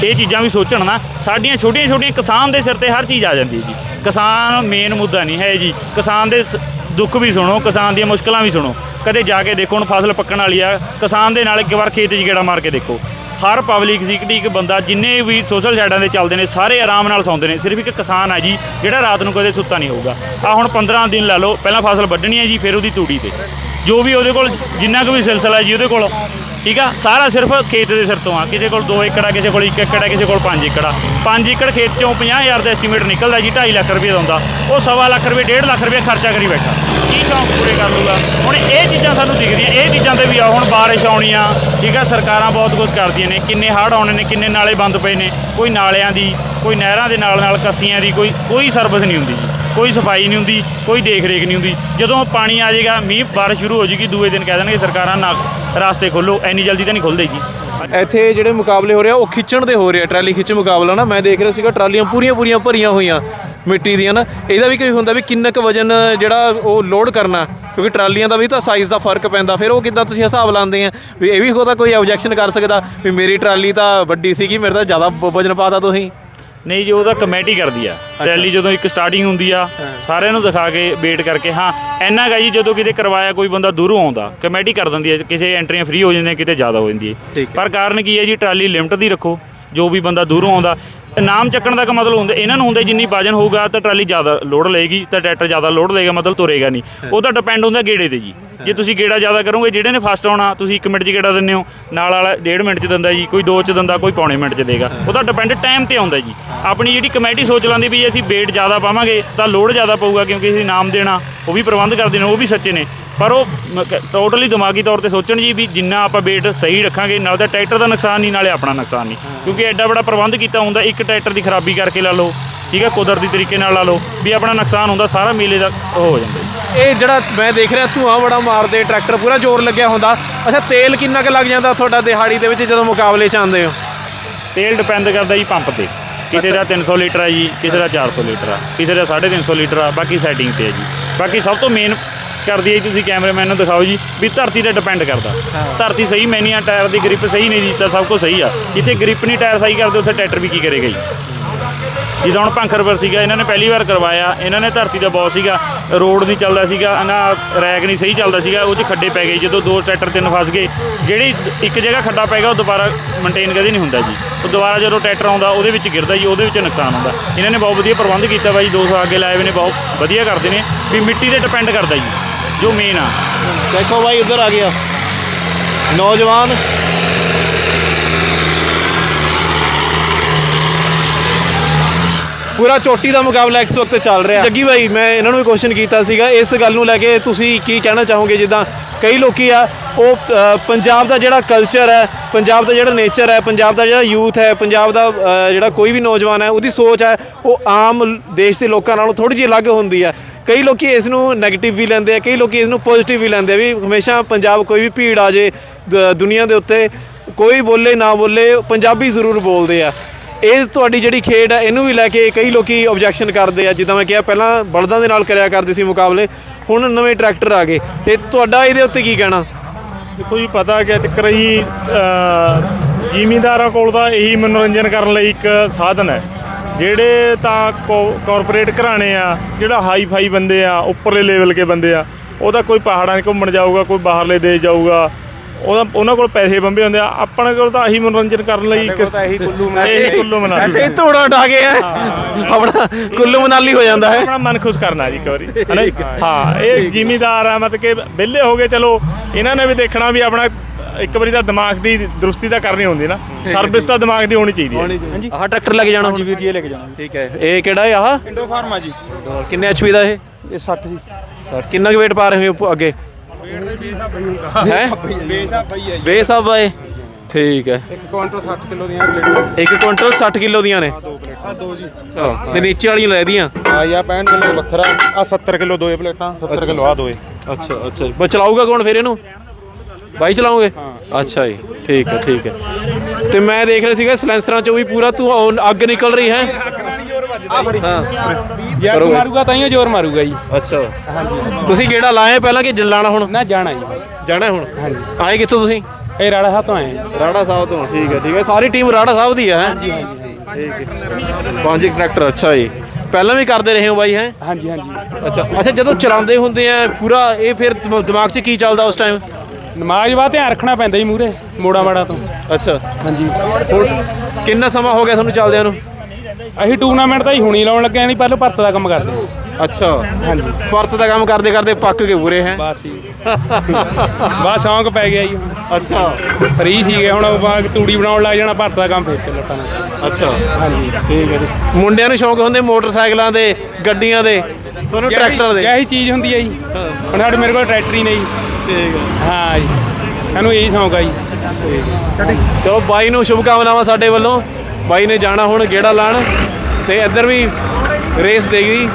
ਇਹ ਚੀਜ਼ਾਂ ਵੀ ਸੋਚਣ ਨਾ, ਸਾਡੀਆਂ ਛੋਟੀਆਂ ਛੋਟੀਆਂ ਕਿਸਾਨ ਦੇ ਸਿਰ ਤੇ ਹਰ ਚੀਜ਼ ਆ ਜਾਂਦੀ ਹੈ ਜੀ। ਕਿਸਾਨ ਮੇਨ ਮੁੱਦਾ ਨਹੀਂ ਹੈ ਜੀ। ਕਿਸਾਨ ਦੇ ਸ- ਦੁੱਖ ਵੀ ਸੁਣੋ, ਕਿਸਾਨ ਦੀਆਂ ਮੁਸ਼ਕਲਾਂ ਵੀ ਸੁਣੋ। ਕਦੇ ਜਾ ਕੇ ਦੇਖੋ, ਹੁਣ ਫਸਲ ਪੱਕਣ ਵਾਲੀ ਆ, ਕਿਸਾਨ ਦੇ ਨਾਲ ਇੱਕ ਵਾਰ ਖੇਤ 'ਚ ਗੇੜਾ ਮਾਰ ਕੇ ਦੇਖੋ। ਹਰ ਪਬਲਿਕ ਸਿਕਿਉਰਿਟੀ ਇੱਕ ਬੰਦਾ, ਜਿੰਨੇ ਵੀ ਸੋਸ਼ਲ ਸਾਈਡਾਂ ਦੇ ਚੱਲਦੇ ਨੇ, ਸਾਰੇ ਆਰਾਮ ਨਾਲ ਸੌਂਦੇ ਨੇ। ਸਿਰਫ ਇੱਕ ਕਿਸਾਨ ਹੈ ਜੀ, ਜਿਹੜਾ ਰਾਤ ਨੂੰ ਕਦੇ ਸੁੱਤਾ ਨਹੀਂ ਹੋਊਗਾ। ਆ ਹੁਣ 15 ਦਿਨ ਲਾ ਲਓ, ਪਹਿਲਾਂ ਫਸਲ ਵੱਢਣੀ ਹੈ ਜੀ, ਫਿਰ ਉਹਦੀ ਤੂੜੀ ਤੇ। ਜੋ ਵੀ ਉਹਦੇ ਕੋਲ, ਜਿੰਨਾ ਕੁ ਵੀ ਸਿਲਸਿਲਾ ਜੀ, ਉਹਦੇ ਕੋਲ ਠੀਕ ਆ? ਸਾਰਾ ਸਿਰਫ ਖੇਤ ਦੇ ਸਿਰ ਤੋਂ ਆ। ਕਿਸੇ ਕੋਲ 2 ਏਕੜ ਆ ਕਿਸੇ ਕੋਲ 1 ਏਕੜ ਆ ਕਿਸੇ ਕੋਲ 5 ਏਕੜ। ਆ 5 ਏਕੜ ਖੇਤ ਚੋਂ 50000 ਦਾ ਐਸਟੀਮੇਟ ਨਿਕਲਦਾ ਜੀ 2.5 ਲੱਖ ਰੁਪਏ ਦਾ ਹੁੰਦਾ। ਉਹ ਸਵਾ ਲੱਖ ਰੁਪਏ 1.5 ਲੱਖ ਰੁਪਏ ਖਰਚਾ ਕਰੀ ਬੈਠਾ। ਕੀ ਸ਼ੌਂਕ ਪੂਰੇ ਕਰ ਲੂਗਾ ਹੁਣ ਇਹ ਚੀਜ਼ਾਂ ਸਾਨੂੰ ਦਿਖਦੀਆਂ। ਇਹ ਚੀਜ਼ਾਂ ਤੇ ਵੀ ਆ ਹੁਣ ਬਾਰਿਸ਼ ਆਉਣੀ ਆ ਠੀਕ ਆ? ਸਰਕਾਰਾਂ ਬਹੁਤ ਕੁਝ ਕਰਦੀਆਂ ਨੇ। ਕਿੰਨੇ ਹੜ੍ਹ ਆਉਣੇ ਨੇ, ਕਿੰਨੇ ਨਾਲੇ ਬੰਦ ਪਏ ਨੇ। ਕੋਈ ਨਾਲਿਆਂ ਦੀ, ਕੋਈ ਨਹਿਰਾਂ ਦੇ ਨਾਲ ਨਾਲ ਕੱਸੀਆਂ ਦੀ ਕੋਈ ਕੋਈ ਸਰਵਿਸ ਨਹੀਂ ਹੁੰਦੀ ਜੀ। ਕੋਈ ਸਫ਼ਾਈ ਨਹੀਂ ਹੁੰਦੀ, ਕੋਈ ਦੇਖ ਰੇਖ ਨਹੀਂ ਹੁੰਦੀ। ਜਦੋਂ ਪਾਣੀ ਆ ਜਾਏਗਾ, ਮੀਂਹ ਬਾਰਿਸ਼ ਸ਼ੁਰੂ ਹੋ ਜਾਏਗੀ ਦੂਏ ਦਿਨ ਕਹਿ ਦੇਣਗੇ ਸਰਕਾਰਾਂ ਨਾ ਰਾਸਤੇ ਖੋਲੋ ਐਨੀ ਜਲਦੀ ਤਾਂ ਨਹੀਂ ਖੁੱਲਦੇ ਜੀ। ਇੱਥੇ ਜਿਹੜੇ ਮੁਕਾਬਲੇ ਹੋ ਰਹੇ ਆ, ਉਹ ਖਿੱਚਣ ਦੇ ਹੋ ਰਹੇ ਆ, ਟਰਾਲੀ ਖਿੱਚ ਮੁਕਾਬਲਾ ਨਾ। ਮੈਂ ਦੇਖ ਰਿਹਾ ਸੀਗਾ, ਟਰਾਲੀਆਂ ਪੂਰੀਆਂ ਪੂਰੀਆਂ ਭਰੀਆਂ ਹੋਈਆਂ ਮਿੱਟੀ ਦੀਆਂ ਨਾ। ਇਹਦਾ ਵੀ ਕੋਈ ਹੁੰਦਾ ਵੀ ਕਿੰਨਾ ਕੁ ਵਜਨ, ਜਿਹੜਾ ਉਹ ਲੋਡ ਕਰਨਾ, ਕਿਉਂਕਿ ਟਰਾਲੀਆਂ ਦਾ ਵੀ ਤਾਂ ਸਾਈਜ਼ ਦਾ ਫ਼ਰਕ ਪੈਂਦਾ। ਫਿਰ ਉਹ ਕਿੱਦਾਂ ਤੁਸੀਂ ਹਿਸਾਬ ਲਾਉਂਦੇ ਆ? ਵੀ ਇਹ ਵੀ ਉਹਦਾ ਕੋਈ ਆਬਜੈਕਸ਼ਨ ਕਰ ਸਕਦਾ ਵੀ ਮੇਰੀ ਟਰਾਲੀ ਤਾਂ ਵੱਡੀ ਸੀਗੀ, ਮੇਰੇ ਤਾਂ ਜ਼ਿਆਦਾ ਵ- ਵਜਨ ਪਾਤਾ ਤੁਸੀਂ। ਨਹੀਂ ਜੀ ਉਹਦਾ ਕਮੇਟੀ ਕਰਦੀ ਆ। ਰੈਲੀ ਜਦੋਂ ਇੱਕ ਸਟਾਰਟਿੰਗ ਹੁੰਦੀ ਆ ਸਾਰਿਆਂ ਨੂੰ ਦਿਖਾ ਕੇ ਵੇਟ ਕਰਕੇ। ਹਾਂ ਇੰਨਾ ਗਾ ਜੀ ਜਦੋਂ ਕਿਤੇ ਕਰਵਾਇਆ ਕੋਈ ਬੰਦਾ ਦੂਰੋਂ ਆਉਂਦਾ ਕਮੇਟੀ ਕਰ ਦਿੰਦੀ ਹੈ ਕਿਸੇ ਐਂਟਰੀਆਂ ਫ੍ਰੀ ਹੋ ਜਾਂਦੀਆਂ ਕਿਤੇ ਜ਼ਿਆਦਾ ਹੋ ਜਾਂਦੀ ਹੈ। ਪਰ ਕਾਰਨ ਕੀ ਹੈ ਜੀ ਟਰਾਲੀ ਲਿਮਟ ਦੀ ਰੱਖੋ। ਜੋ ਵੀ ਬੰਦਾ ਦੂਰੋਂ ਆਉਂਦਾ ਇਨਾਮ ਚੱਕਣ ਦਾ ਕ ਮਤਲਬ ਹੁੰਦਾ, ਇਹਨਾਂ ਨੂੰ ਹੁੰਦਾ ਜਿੰਨੀ ਵਜਨ ਹੋਊਗਾ ਤਾਂ ਟਰਾਲੀ ਜ਼ਿਆਦਾ ਲੋਡ ਲਏਗੀ, ਤਾਂ ਟਰੈਕਟਰ ਜ਼ਿਆਦਾ ਲੋਡ ਲਏਗਾ, ਮਤਲਬ ਤੁਰੇਗਾ ਨਹੀਂ। ਉਹ ਤਾਂ ਡਿਪੈਂਡ ਹੁੰਦਾ ਗੇੜੇ ਤੇ ਜੀ। ਜੇ ਤੁਸੀਂ ਗੇੜਾ ਜ਼ਿਆਦਾ ਕਰੋਗੇ, ਜਿਹੜੇ ਨੇ ਫਸਟ ਆਉਣਾ, ਤੁਸੀਂ 1 ਮਿੰਟ 'ਚ ਗੇੜਾ ਦਿੰਦੇ ਹੋ, ਨਾਲ ਵਾਲਾ 1.5 ਮਿੰਟ 'ਚ ਦਿੰਦਾ ਜੀ, ਕੋਈ 2 'ਚ ਦਿੰਦਾ, ਕੋਈ ਪੌਣੇ ਮਿੰਟ 'ਚ ਦੇਗਾ। ਉਹ ਤਾਂ ਡਿਪੈਂਡ ਟਾਈਮ ਤੇ ਆਉਂਦਾ ਜੀ। ਆਪਣੀ ਜਿਹੜੀ ਕਮੇਟੀ ਸੋਚ ਲਾਂਦੀ ਵੀ ਅਸੀਂ ਵੇਟ ਜ਼ਿਆਦਾ ਪਾਵਾਂਗੇ, ਤਾਂ ਲੋਡ ਜ਼ਿਆਦਾ ਪਊਗਾ, ਕਿਉਂਕਿ ਅਸੀਂ ਨਾਮ ਦੇਣਾ, ਉਹ ਵੀ ਪ੍ਰਬੰਧ ਕਰਦੇ ਨੇ ਉਹ ਵੀ ਸੱਚੇ ਨੇ। ਪਰ ਉਹ ਟੋਟਲੀ ਦਿਮਾਗੀ ਤੌਰ ਤੇ ਸੋਚਣ ਜੀ ਵੀ ਜਿੰਨਾ ਆਪਾਂ ਵੇਟ ਸਹੀ ਰੱਖਾਂਗੇ, ਨਾਲ ਤਾਂ ਟਰੈਕਟਰ ਦਾ ਨੁਕਸਾਨ ਨਹੀਂ, ਨਾਲੇ ਆਪਣਾ ਨੁਕਸਾਨ ਨਹੀਂ। ਕਿਉਂਕਿ ਐਡਾ ਬੜਾ ਪ੍ਰਬੰਧ ਕੀਤਾ ਹੁੰਦਾ, ਇੱਕ ਟਰੈਕਟਰ ਦੀ ਖਰਾਬੀ ਕਰਕੇ ਲਾ ਲਓ ਠੀਕ ਹੈ ਕੁਦਰਤੀ ਤਰੀਕੇ ਨਾਲ ਲਾ ਲਓ ਵੀ ਆਪਣਾ ਨੁਕਸਾਨ ਹੁੰਦਾ ਸਾਰਾ ਮੇਲੇ ਦਾ ਉਹ ਹੋ ਜਾਂਦਾ ਜੀ। ਇਹ ਜਿਹੜਾ ਮੈਂ ਦੇਖ ਰਿਹਾ ਧੂਆਂ ਬੜਾ ਮਾਰਦੇ ਟਰੈਕਟਰ ਪੂਰਾ ਜ਼ੋਰ ਲੱਗਿਆ ਹੁੰਦਾ। ਅੱਛਾ ਤੇਲ ਕਿੰਨਾ ਕੁ ਲੱਗ ਜਾਂਦਾ ਤੁਹਾਡਾ ਦਿਹਾੜੀ ਦੇ ਵਿੱਚ ਜਦੋਂ ਮੁਕਾਬਲੇ 'ਚ ਆਉਂਦੇ ਹੋ? ਤੇਲ ਡਿਪੈਂਡ ਕਰਦਾ ਜੀ ਪੰਪ ਤੇ। ਕਿਸੇ ਦਾ 300 ਲੀਟਰ ਆ ਜੀ ਕਿਸੇ ਦਾ 400 ਲੀਟਰ ਆ ਕਿਸੇ ਦਾ 350 ਲੀਟਰ ਆ ਬਾਕੀ ਸੈਟਿੰਗ ਤੇ ਆ ਜੀ। ਬਾਕੀ ਸਭ ਤੋਂ ਮੇਨ ਕਰਦੀ ਹੈ ਜੀ ਤੁਸੀਂ ਕੈਮਰਾਮੈਨ ਨੂੰ ਦਿਖਾਓ ਜੀ ਵੀ ਧਰਤੀ ਤੇ ਡਿਪੈਂਡ ਕਰਦਾ। ਧਰਤੀ ਸਹੀ ਮੈਨੀ ਆ ਟਾਇਰ ਦੀ ਗ੍ਰਿਪ ਸਹੀ ਨਹੀਂ ਜੀ ਤਾਂ ਸਭ ਕੁਝ ਸਹੀ ਆ। ਜਿੱਥੇ ਗ੍ਰਿਪ ਨਹੀਂ ਟਾਇਰ ਸਹੀ ਕਰਦੇ ਉੱਥੇ ਟਰੈਕਟਰ ਵੀ ਕੀ ਕਰੇਗਾ ਜੀ? ਜਿੱਦਾਂ ਹੁਣ ਭੰਖਰਪੁਰ ਸੀਗਾ, ਇਹਨਾਂ ਨੇ ਪਹਿਲੀ ਵਾਰ ਕਰਵਾਇਆ, ਇਹਨਾਂ ਨੇ ਧਰਤੀ ਦਾ ਬਹੁਤ ਸੀਗਾ, ਰੋਡ ਨਹੀਂ ਚੱਲਦਾ ਸੀਗਾ, ਨਾ ਰੈਕ ਨਹੀਂ ਸਹੀ ਚੱਲਦਾ ਸੀਗਾ, ਉਹ 'ਚ ਖੱਡੇ ਪੈ ਗਏ, ਜਦੋਂ ਦੋ ਟਰੈਕਟਰ ਤਿੰਨ ਫਸ ਗਏ, ਜਿਹੜੀ ਇੱਕ ਜਗ੍ਹਾ ਖੱਡਾ ਪੈ ਗਿਆ, ਉਹ ਦੁਬਾਰਾ ਮੇਨਟੇਨ ਕਦੇ ਨਹੀਂ ਹੁੰਦਾ ਜੀ। ਉਹ ਦੁਬਾਰਾ ਜਦੋਂ ਟਰੈਕਟਰ ਆਉਂਦਾ, ਉਹਦੇ ਵਿੱਚ ਗਿਰਦਾ ਜੀ, ਉਹਦੇ ਵਿੱਚ ਨੁਕਸਾਨ ਹੁੰਦਾ। ਇਹਨਾਂ ਨੇ ਬਹੁਤ ਵਧੀਆ ਪ੍ਰਬੰਧ ਕੀਤਾ ਵਾ ਜੀ 200 ਅੱਗੇ ਲਾਏ ਹੋਏ ਨੇ, ਬਹੁਤ ਵਧੀਆ ਕਰਦੇ ਨੇ, ਵੀ ਮਿੱਟੀ ਤੇ ਡਿਪੈਂਡ ਕਰਦਾ ਜੀ, ਜੋ ਮੇਨ ਆ। ਦੇਖੋ ਬਾਈ, ਉਧਰ ਆ ਗਿਆ। ਨੌਜਵਾਨ ਪੂਰਾ ਚੋਟੀ ਦਾ ਮੁਕਾਬਲਾ ਇਸ ਵਕਤ ਚੱਲ ਰਿਹਾ। ਜੱਗੀ ਭਾਈ, ਮੈਂ ਇਹਨਾਂ ਨੂੰ ਵੀ ਕੁਐਸਚਨ ਕੀਤਾ ਸੀਗਾ। ਇਸ ਗੱਲ ਨੂੰ ਲੈ ਕੇ ਤੁਸੀਂ ਕੀ ਕਹਿਣਾ ਚਾਹੋਗੇ? ਜਿੱਦਾਂ ਕਈ ਲੋਕੀ ਆ, ਉਹ ਪੰਜਾਬ ਦਾ ਜਿਹੜਾ ਕਲਚਰ ਹੈ, ਪੰਜਾਬ ਦਾ ਜਿਹੜਾ ਨੇਚਰ ਹੈ, ਪੰਜਾਬ ਦਾ ਜਿਹੜਾ ਯੂਥ ਹੈ, ਪੰਜਾਬ ਦਾ ਜਿਹੜਾ ਕੋਈ ਵੀ ਨੌਜਵਾਨ ਹੈ, ਉਹਦੀ ਸੋਚ ਹੈ, ਉਹ ਆਮ ਦੇਸ਼ ਦੇ ਲੋਕਾਂ ਨਾਲੋਂ ਥੋੜੀ ਜਿਹੀ ਅਲੱਗ ਹੁੰਦੀ ਹੈ। ਕਈ ਲੋਕੀ ਇਸ ਨੂੰ 네ਗੇਟਿਵ ਵੀ ਲੈਂਦੇ ਆ, ਕਈ ਲੋਕੀ ਇਸ ਨੂੰ ਪੋਜ਼ਿਟਿਵ ਵੀ ਲੈਂਦੇ ਆ ਵੀ ਹਮੇਸ਼ਾ ਪੰਜਾਬ ਕੋਈ ਵੀ ਭੀੜ ਆ ਜੇ, ਦ- ਦੁਨੀਆ ਦੇ ਉੱਤੇ ਕੋਈ ਬੋਲੇ ਨਾ ਬੋਲੇ, ਪੰਜਾਬੀ ਜ਼ਰੂਰ ਬੋਲਦੇ ਆ। ਇਹ ਤੁਹਾਡੀ ਜਿਹੜੀ ਖੇਡ ਹੈ ਇਹਨੂੰ ਵੀ ਲੈ ਕੇ ਕਈ ਲੋਕੀ ਆਬਜੈਕਸ਼ਨ ਕਰਦੇ ਆ। ਜਿੱਦਾਂ ਮੈਂ ਕਿਹਾ, ਪਹਿਲਾਂ ਬਲਦਾਂ ਦੇ ਨਾਲ ਕਰਿਆ ਕਰਦੇ ਸੀ ਮੁਕਾਬਲੇ, ਹੁਣ ਨਵੇਂ ਟਰੈਕਟਰ ਆ ਗਏ। ਤੇ ਤੁਹਾਡਾ ਇਹਦੇ ਉੱਤੇ ਕੀ ਕਹਿਣਾ? ਦੇਖੋ ਜੀ, ਪਤਾ ਕਿ ਚੱਕਰ ਹੀ ਜ਼ਿਮੀਂਦਾਰਾਂ ਕੋਲ ਤਾਂ ਇਹੀ ਮਨੋਰੰਜਨ ਕਰਨ ਲਈ ਇੱਕ ਸਾਧਨ ਹੈ। ਜਿਹੜੇ ਤਾਂ ਕਾਰਪੋਰੇਟ ਘਰਾਣੇ ਆ, ਜਿਹੜਾ ਹਾਈ ਫਾਈ ਬੰਦੇ ਆ, ਉੱਪਰਲੇ ਲੈਵਲ ਕੇ ਬੰਦੇ ਆ, ਉਹਦਾ ਕੋਈ ਪਹਾੜਾਂ 'ਚ ਘੁੰਮਣ ਜਾਊਗਾ, ਕੋਈ ਬਾਹਰਲੇ ਦੇਸ਼ ਜਾਊਗਾ ਉਹਦਾ ਉਹਨਾਂ ਕੋਲ ਪੈਸੇ ਬੰਬੇ ਹੁੰਦੇ ਆ। ਆਪਣੇ ਕੋਲ ਤਾਂ ਆਹੀ ਮਨੋਰੰਜਨ ਕਰਨ ਲਈ ਇੱਕ ਇਹੀ ਕੁੱਲੂ ਇਹੀ ਕੁੱਲੂ ਮਨਾਲੀ। ਇੱਥੇ ਹੀ ਧੋੜਾ ਉਡਾ ਗਏ ਆ ਆਪਣਾ ਕੁੱਲੂ ਮਨਾਲੀ ਹੋ ਜਾਂਦਾ ਹੈ। ਆਪਣਾ ਮਨ ਖੁਸ਼ ਕਰਨਾ ਜੀ ਇੱਕ ਵਾਰੀ ਹਨਾ ਜੀ? ਹਾਂ ਇਹ ਜ਼ਿਮੀਦਾਰ ਆ ਮਤਲਬ ਕਿ ਵਿਹਲੇ ਹੋ ਗਏ ਚਲੋ ਇਹਨਾਂ ਨੇ ਵੀ ਦੇਖਣਾ ਵੀ ਆਪਣਾ ਇੱਕ ਵਾਰੀ ਤਾਂ ਦਿਮਾਗ ਦੀ ਦਰੁਸਤੀ ਤਾਂ ਕਰਨੀ ਹੁੰਦੀ ਨਾ। ਸਰਵਿਸ ਤਾਂ ਦਿਮਾਗ ਦੀ ਹੋਣੀ ਚਾਹੀਦੀ ਹੈ। ਆਹ ਟਰੈਕਟਰ ਲੈ ਕੇ ਜਾਣਾ ਹੁਣ। ਵੀਰ ਜੀ ਇਹ ਲੈ ਕੇ ਜਾਣਾ। ਠੀਕ ਹੈ। ਇਹ ਕਿਹੜਾ ਹੈ ਆਹ? ਇੰਡੋ ਫਾਰਮਾ ਜੀ। ਕਿੰਨੇ ਐਚਪੀ ਦਾ ਇਹ? ਇਹ 60 ਜੀ। ਕਿੰਨਾ ਕੁ weight ਪਾ ਰਹੇ ਹੋ ਅੱਗੇ? ਹੈ? ਬੇਸਬ ਹੈ ਠੀਕ ਹੈ। ਇੱਕ ਕੁਆਂਟਲ 60 ਕਿਲੋ ਦੀਆਂ ਪਲੇਟਾਂ ਇੱਕ ਕੁਇੰਟਲ 60 ਕਿਲੋ ਦੀਆਂ ਨੇ। ਆ ਦੋ ਜੀ। ਤੇ ਨੀਚੇ ਵਾਲੀਆਂ ਲੈ ਦੀਆਂ। ਆ ਯਾ 65 ਕਿਲੋ ਵੱਖਰਾ। ਆ 70 ਕਿਲੋ ਦੋਏ ਪਲੇਟਾਂ 70 ਕਿਲੋ ਆ ਦੋਏ। ਅੱਛਾ ਅੱਛਾ ਬਸ ਚਲਾਊਗਾ ਕੌਣ ਫਿਰ ਇਹਨੂੰ? ਬਾਈ ਚਲਾਉਂਗੇ ਅੱਛਾ ਜੀ। ਠੀਕ ਹੈ ਠੀਕ ਹੈ। ਤੇ ਮੈਂ ਦੇਖ ਰਿਹਾ ਸੀਗਾ ਸਲੈਂਸਰਾਂ ਚੋਂ ਵੀ ਪੂਰਾ ਤੂੰ ਅੱਗ ਨਿਕਲ ਰਹੀ ਹੈ। ਯਾਰ ਮਾਰੂਗਾ ਤਾਂ ਹੀ ਜ਼ੋਰ ਮਾਰੂਗਾ ਜੀ। ਅੱਛਾ। ਤੁਸੀਂ ਕਿਹੜਾ ਲਾਇਆ ਪਹਿਲਾਂ ਕਿ ਲਾਣਾ ਹੁਣ? ਨਾ ਜਾਣਾ ਜੀ। ਜਾਣਾ ਹੁਣ? ਆਏ ਕਿੱਥੋਂ ਤੁਸੀਂ? ਇਹ ਰਾੜਾ ਸਾਹਿਬ ਤੋਂ ਆਏ ਆ ਜੀ। ਰਾੜਾ ਸਾਹਿਬ ਤੋਂ ਠੀਕ ਹੈ ਠੀਕ ਹੈ। ਸਾਰੀ ਟੀਮ ਰਾੜਾ ਸਾਹਿਬ ਦੀ ਹੈ ਹਾਂਜੀ ਹਾਂਜੀ ਪੰਜ ਟਰੈਕਟਰ ਅੱਛਾ ਜੀ। ਪਹਿਲਾਂ ਵੀ ਕਰਦੇ ਰਹੇ ਹੋ ਬਾਈ ਹੈ? ਹਾਂਜੀ ਹਾਂਜੀ। ਅੱਛਾ ਅੱਛਾ ਜਦੋਂ ਚਲਾਉਂਦੇ ਹੁੰਦੇ ਆ ਪੂਰਾ ਇਹ ਫਿਰ ਦਿਮ- ਦਿਮਾਗ 'ਚ ਕੀ ਚੱਲਦਾ ਉਸ ਟਾਈਮ ਨਮਾਜ਼ ਵਾ ਧਿਆਨ ਰੱਖਣਾ ਪੈਂਦਾ ਜੀ ਮੂਰੇ ਮੋੜਾ ਮਾੜਾ ਤੋਂ। ਅੱਛਾ। ਹਾਂਜੀ। ਹੁਣ ਕਿੰਨਾ ਸਮਾਂ ਹੋ ਗਿਆ ਤੁਹਾਨੂੰ ਚੱਲਦਿਆਂ ਨੂੰ? ਅਸੀਂ ਟੂਰਨਾਮੈਂਟ ਤਾਂ ਹੀ ਹੁਣੀ ਲਾਉਣ ਲੱਗੇ ਨਹੀਂ ਪਹਿਲਾਂ ਭਰਤ ਦਾ ਕੰਮ ਕਰਦੇ। ਅੱਛਾ। ਹਾਂਜੀ। ਪਰਤ ਦਾ ਕੰਮ ਕਰਦੇ ਕਰਦੇ ਪੱਕ ਕੇ ਪੂਰੇ ਹੈ? ਬਸ ਜੀ। ਬਸ ਸ਼ੌਂਕ ਪੈ ਗਿਆ ਜੀ ਅੱਛਾ। ਫਰੀ ਸੀਗੇ ਹੁਣ ਬਾਅਦ ਤੂੜੀ ਬਣਾਉਣ ਲੱਗ ਜਾਣਾ ਭਰਤ ਦਾ ਕੰਮ ਫੇਰ ਚੱਲੋ ਪੈਣਾ ਅੱਛਾ। ਹਾਂਜੀ ਠੀਕ ਹੈ ਜੀ। ਮੁੰਡਿਆਂ ਨੂੰ ਸ਼ੌਂਕ ਹੁੰਦੇ ਮੋਟਰਸਾਈਕਲਾਂ ਦੇ ਗੱਡੀਆਂ ਦੇ ਤੁਹਾਨੂੰ ਟਰੈਕਟਰ ਦੇ? ਇਹੀ ਚੀਜ਼ ਹੁੰਦੀ ਹੈ ਜੀ। ਹੁਣ ਸਾਡੇ ਮੇਰੇ ਕੋਲ ਟਰੈਕਟਰ ਹੀ ਨਹੀਂ ਠੀਕ ਹੈ। ਹਾਂ ਜੀ। ਸਾਨੂੰ ਇਹੀ ਸ਼ੌਂਕ ਆ ਜੀ। ਚਲੋ ਬਾਈ ਨੂੰ ਸ਼ੁਭ ਕਾਮਨਾਵਾਂ ਸਾਡੇ ਵੱਲੋਂ। ਬਾਈ ਨੇ ਜਾਣਾ ਹੁਣ ਗੇੜਾ ਲਾਣ ਤੇ ਇੱਧਰ ਵੀ ਰੇਸ ਦੇਗੀ